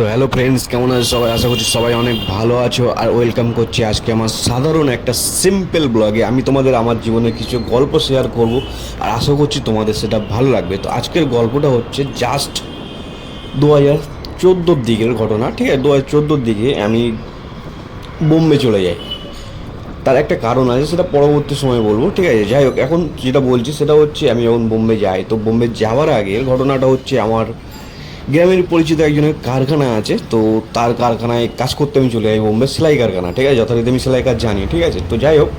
তো hello friends কেমন আছো সবাই? আশা করছি সবাই অনেক ভালো আছো আর ওয়েলকাম করছি আজকে আমার সাধারণ একটা সিম্পল ব্লগে আমি তোমাদের আমার জীবনে কিছু গল্প শেয়ার করব আর আশা করছি তোমাদের সেটা ভালো লাগবে। তো আজকের গল্পটা হচ্ছে জাস্ট দু হাজার চোদ্দোর দিকের ঘটনা, ঠিক আছে? দু হাজার চোদ্দোর দিকে আমি বোম্বে চলে যাই। তার একটা কারণ আছে, সেটা পরবর্তী সময় বলব, ঠিক আছে? যাই হোক, এখন যেটা বলছি সেটা হচ্ছে আমি যখন বোম্বে যাই, তো বোম্বে যাওয়ার আগে ঘটনাটা হচ্ছে আমার গ্রামের পরিচিত একজনের কারখানা আছে, তো তার কারখানায় কাজ করতে আমি চলে যাই বোম্বে সেলাই কারখানা, ঠিক আছে? যথারীতি আমি সেলাই কাজ জানি, ঠিক আছে? তো যাই হোক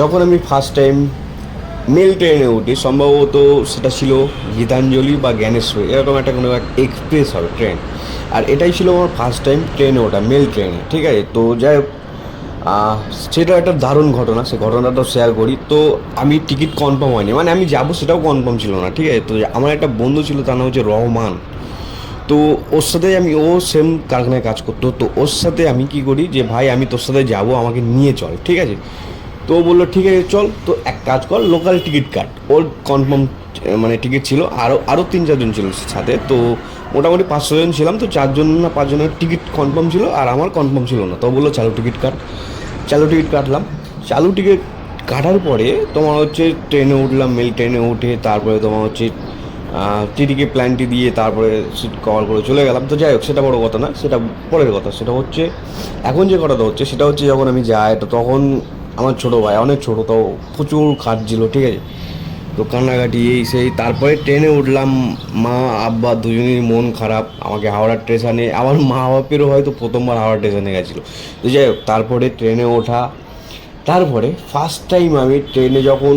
যখন আমি ফার্স্ট টাইম মেল ট্রেনে উঠি, সম্ভবত সেটা ছিল গীতাঞ্জলি বা জ্ঞানেশ্বরী, এরকম একটা কোনো এক্সপ্রেস হবে ট্রেন আর এটাই ছিল আমার ফার্স্ট টাইম ট্রেনে ওঠা মেল ট্রেনে ঠিক আছে? তো যাই হোক সেটা একটা দারুণ ঘটনা, সে ঘটনাটা শেয়ার করি। তো আমি টিকিট কনফার্ম হয়নি মানে আমি যাব সেটাও কনফার্ম ছিল না, ঠিক আছে? তো আমার একটা বন্ধু ছিল, তার নাম হচ্ছে রহমান। তো ওর সাথে আমি, ও সেম কারখানায় কাজ করতো, তো ওর সাথে আমি কি করি যে, ভাই, আমি তোর সাথে যাব, আমাকে নিয়ে চল ঠিক আছে? তো ও বলল, ঠিক আছে, চল। তো এক কাজ কর লোকাল টিকিট কাট। ওর কনফার্ম মানে টিকিট ছিল আরও আরও তিন চারজন ছিল সাথে। তো মোটামুটি পাঁচশো জন ছিলাম, তো চারজন না পাঁচজনের টিকিট কনফার্ম ছিল, আর আমার কনফার্ম ছিল না। তো বলল, চালু টিকিট কাট। চালু টিকিট কাটলাম। চালু টিকিট কাটার পরে তোমার হচ্ছে ট্রেনে উঠলাম মেল ট্রেনে উঠে তারপরে তোমার হচ্ছে টিটিকে প্ল্যানটি দিয়ে তারপরে সিট কভার করে চলে গেলাম। তো যাই হোক, সেটা বড় কথা না, সেটা পরের কথা। সেটা হচ্ছে, এখন যে কথাটা হচ্ছে, সেটা হচ্ছে যখন আমি যাই, তো তখন আমার ছোটো ভাই, অনেক ছোটো, তো প্রচুর খাটছিল, ঠিক আছে? তো কান্নাকাটি এই সেই, তারপরে ট্রেনে উঠলাম, মা, আব্বা দুজনেরই মন খারাপ, আমাকে হাওড়া স্টেশনে, আমার মা বাপেরও হয়তো প্রথমবার হাওড়া স্টেশনে গেছিল। তো যাই হোক, তারপরে ট্রেনে ওঠা, তারপরে ফার্স্ট টাইম আমি ট্রেনে যখন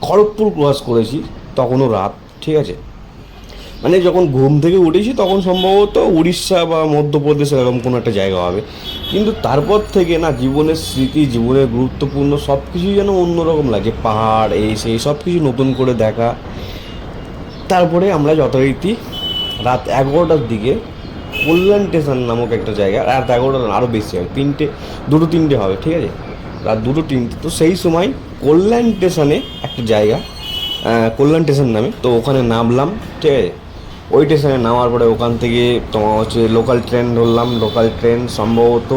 খড়গপুর ক্রস করেছি, তখনও রাত, ঠিক আছে? মানে যখন ঘুম থেকে উঠেছি, তখন সম্ভবত উড়িষ্যা বা মধ্যপ্রদেশ এরকম কোনো একটা জায়গা হবে। কিন্তু তারপর থেকে না জীবনের স্মৃতি, জীবনের গুরুত্বপূর্ণ সব কিছুই যেন অন্যরকম লাগে। পাহাড়, এই সেই সব কিছু নতুন করে দেখা। তারপরে আমরা যথারীতি রাত এগারোটার দিকে কল্যাণ স্টেশন নামক একটা জায়গা রাত এগারোটা আরও বেশি হবে তিনটে, দুটো তিনটে হবে, ঠিক আছে? রাত দুটো তিনটে, তো সেই সময় কল্যাণ স্টেশনে একটা জায়গা কল্যাণ স্টেশন নামে, তো ওখানে নামলাম, ঠিক আছে? ওই স্টেশনে নামার পরে ওখান থেকে তোমার হচ্ছে লোকাল ট্রেন ধরলাম। লোকাল ট্রেন সম্ভবত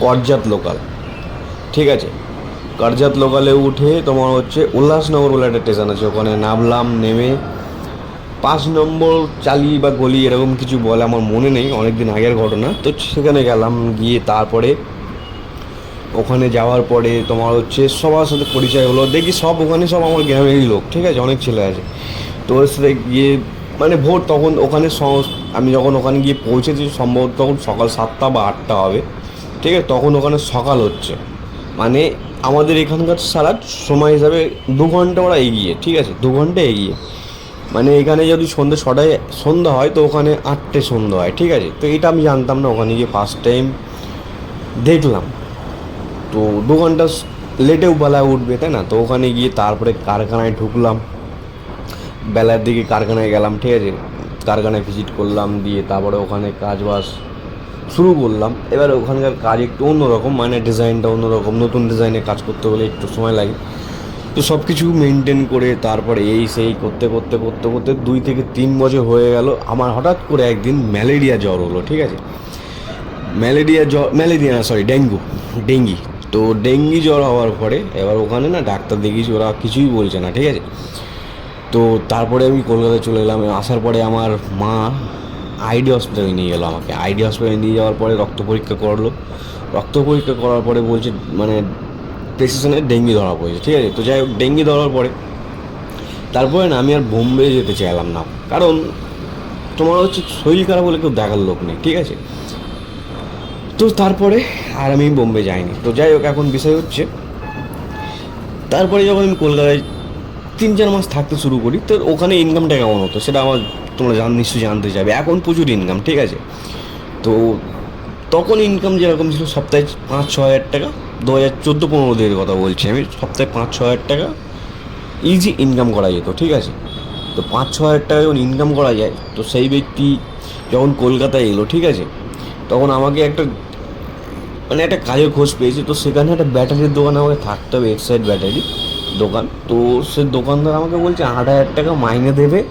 করজাত লোকাল ঠিক আছে? কারজাত লোকালে উঠে তোমার হচ্ছে উল্লাসনগর বলে একটা স্টেশন আছে। ওখানে নামলাম, নেমে পাঁচ নম্বর চালি বা গলি এরকম কিছু বলে আমার মনে নেই অনেক দিন আগের ঘটনা। তো সেখানে গেলাম, গিয়ে তারপরে ওখানে যাওয়ার পরে তোমার হচ্ছে সবার সাথে পরিচয় হলো। দেখি সব, ওখানে সব আমার গ্রামেরই লোক। ঠিক আছে? অনেক ছেলে আছে। তো ওর সাথে গিয়ে মানে ভোর তখন ওখানে আমি যখন ওখানে গিয়ে পৌঁছেছি, সম্ভবত তখন সকাল সাতটা বা আটটা হবে, ঠিক আছে? তখন ওখানে সকাল হচ্ছে। মানে আমাদের এখানকার সারা সময় হিসাবে দু ঘণ্টা ওরা এগিয়ে, ঠিক আছে? দু ঘণ্টা এগিয়ে। মানে এখানে যদি সন্ধ্যে ছটায় সন্ধ্যা হয়, তো ওখানে আটটে সন্ধ্যা হয়, ঠিক আছে? তো এটা আমি জানতাম না, ওখানে গিয়ে ফার্স্ট টাইম দেখলাম। তো দু ঘণ্টা লেটেও বেলায় উঠবে, তাই না? তো ওখানে গিয়ে তারপরে কারখানায় ঢুকলাম। বেলার দিকে কারখানায় গেলাম, ঠিক আছে? কারখানায় ভিজিট করলাম, দিয়ে তারপরে ওখানে কাজ বাজ শুরু করলাম। এবার ওখানকার কাজ একটু অন্যরকম মানে ডিজাইনটা অন্যরকম, নতুন ডিজাইনে কাজ করতে হলে একটু সময় লাগে। তো সব কিছু মেনটেন করে তারপরে এই সেই করতে করতে করতে করতে দুই থেকে তিন বছর হয়ে গেল। আমার হঠাৎ করে একদিন ম্যালেরিয়া জ্বর হলো, ঠিক আছে? ম্যালেরিয়া জ্বর, ম্যালেরিয়া সরি ডেঙ্গু, ডেঙ্গি। তো ডেঙ্গি জ্বর হওয়ার পরে এবার ওখানে না ডাক্তার দেখিয়েছি, ওরা কিছুই বলছে না, ঠিক আছে? তো তারপরে আমি কলকাতায় চলে এলাম। আসার পরে আমার মা আইডি হসপিটালে নিয়ে গেলো আমাকে। আইডি হসপিটালে নিয়ে যাওয়ার পরে রক্ত পরীক্ষা করল। রক্ত পরীক্ষা করার পরে বলছে মানে প্রেসক্রিপশনে ডেঙ্গি ধরা পড়েছে, ঠিক আছে? তো যাই হোক ডেঙ্গি ধরার পরে তারপরে না আমি আর বোম্বে যেতে চাইলাম না। কারণ তোমার হচ্ছে শরীর খারাপ হলে কেউ দেখার লোক নেই, ঠিক আছে? তো তারপরে আর আমি বোম্বে যাইনি। তো যাই হোক, এখন বিষয় হচ্ছে, তারপরে যখন আমি কলকাতায় তিন চার মাস থাকতে শুরু করি, তো ওখানে ইনকামটা কেমন হতো সেটা আমার তোমরা জান, নিশ্চয়ই জানতে চাইবে। এখন প্রচুর ইনকাম ঠিক আছে? তো তখন ইনকাম যেরকম ছিল সপ্তাহে পাঁচ ছ হাজার টাকা, দু হাজার চোদ্দ পনেরো দিনের কথা বলছি আমি, সপ্তাহে পাঁচ ছ হাজার টাকা ইজি ইনকাম করা যেত, ঠিক আছে? তো পাঁচ ছ হাজার টাকা যখন ইনকাম করা যায়, তো সেই ব্যক্তি যখন কলকাতায় এলো, ঠিক আছে? তখন আমাকে একটা মানে একটা কাজের খোঁজ পেয়েছি, তো সেখানে একটা ব্যাটারির দোকান আমাকে থাকতে হবে এক্সাইড ব্যাটারি দোকান। তো সে দোকানদার আমাকে বলছে আট হাজার টাকা মাইনে দেবে।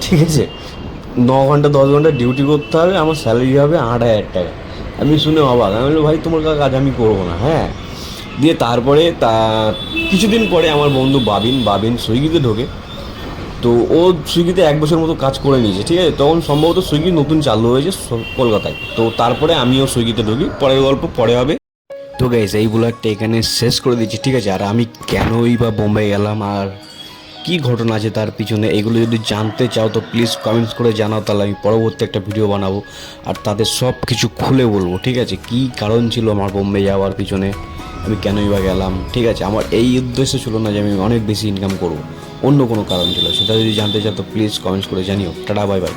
ঠিক আছে? ন ঘণ্টা, দশ ঘণ্টা ডিউটি করতে হবে, আমার স্যালারি হবে আট হাজার টাকা। আমি শুনে অবাক। আমি বললাম, ভাই, তোমার কাজ আমি করব না। হ্যাঁ? দিয়ে তারপরে তা, কিছুদিন পরে আমার বন্ধু বাবিন বাবিন সুইগিতে ঢোকে। তো ও সুইগিতে এক বছর মতো কাজ করে নিয়েছে, ঠিক আছে? তখন সম্ভবত সুইগি নতুন চালু হয়েছে কলকাতায়। তো তারপরে আমিও সুইগিতে ঢুকি। পরের গল্প পরে হবে। তো গাইজ এই ব্লগটা এখানে শেষ করে দিচ্ছি, ঠিক আছে? আর আমি কেনই বা বোম্বে গেলাম আর কি ঘটনা আছে তার পিছনে? এগুলো যদি জানতে চাও তো প্লিজ কমেন্টস করে জানাও, তাহলে আমি পরবর্তী একটা ভিডিও বানাবো। আর তাদের সব কিছু খুলে বলব, ঠিক আছে? কি কারণ ছিল আমার বোম্বে যাওয়ার পিছনে? আমি কেনই বা গেলাম, ঠিক আছে? আমার এই উদ্দেশ্য ছিল না যে আমি অনেক বেশি ইনকাম করব, অন্য কোনো কারণ ছিল। সেটা যদি জানতে চাও তো প্লিজ কমেন্টস করে জানিও। Tata bye bye